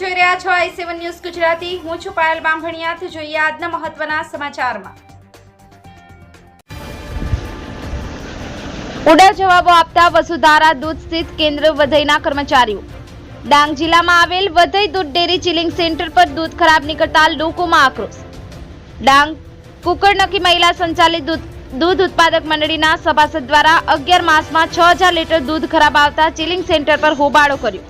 રહ્યા છો આઈ seven news Gujarati. હું છું પાયલ બામભણિયાથી. જોઈએ આજના મહત્વના સમાચારમાં. ઉડા જવાબો આપતા વસુધારા દૂધ સ્થિત કેન્દ્ર વધઈના કર્મચારીઓ. ડાંગ જિલ્લામાં આવેલ વધઈ દૂધ ડેરી ચિલિંગ સેન્ટર પર દૂધ ખરાબ નીકળતા લોકોમાં આક્રોશ. ડાંગ કુકરનકી મહિલા સંચાલિત દૂધ દૂધ ઉત્પાદક મંડળીના સભાસદ દ્વારા અગિયાર માસમાં છ હજાર લીટર દૂધ ખરાબ આવતા ચિલિંગ સેન્ટર પર હોબાળો કર્યો.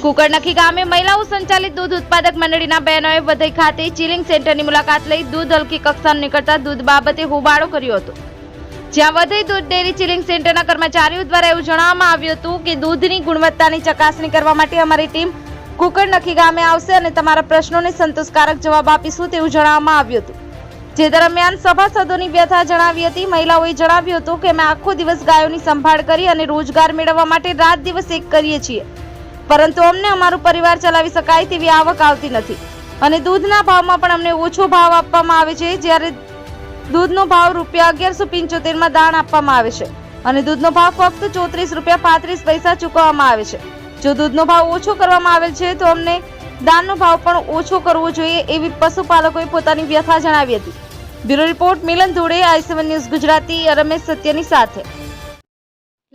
કુકરનખી ગામે મહિલાઓ સંચાલિત દૂધ ઉત્પાદક મંડળીના બહેનોએ વધઈ ખાતે ચિલિંગ સેન્ટરની મુલાકાત લઈ દૂધ હલકી કક્ષાનું નીકળતા દૂધ બાબતે હોબાળો કર્યો હતો. જ્યાં વધઈ દૂધ ડેરી ચિલિંગ સેન્ટરના કર્મચારીઓ દ્વારા એવું જણાવવામાં આવ્યું હતું કે દૂધની ગુણવત્તાની ચકાસણી કરવા માટે અમારી ટીમ કુકરનખી ગામે આવશે અને તમારા પ્રશ્નોને સંતોષકારક જવાબ આપીશું તેવું જણાવવામાં આવ્યું હતું. જે દરમિયાન સભાસદોની વ્યથા જણાવી હતી. મહિલાઓએ જણાવ્યું હતું કે અમે આખો દિવસ ગાયોની સંભાળ કરી અને રોજગાર મેળવવા માટે રાત દિવસ એક કરીએ છીએ. પરંતુ અમને અમારું પરિવાર ચલાવી શકાય તેવી આવક આવતી નથી. અને દૂધના ભાવમાં પણ અમને ઓછો ભાવ આપવામાં આવે છે, જ્યારે દૂધનો ભાવ રૂપિયા અગિયારસો પંચોતેરમાં દાણ આપવામાં આવે છે અને દૂધનો ભાવ ફક્ત ચોત્રીસ રૂપિયા પાંત્રીસ પૈસા ચૂકવવામાં આવે છે. જો દૂધનો ભાવ ઓછો કરવામાં આવેલ છે, તો અમને દાણનો ભાવ પણ ઓછો કરવો જોઈએ એવી પશુપાલકોએ પોતાની વ્યથા જણાવી હતી. Bureau report, Milan Dhode I news Gujarati, Ramesh સત્યની સાથે.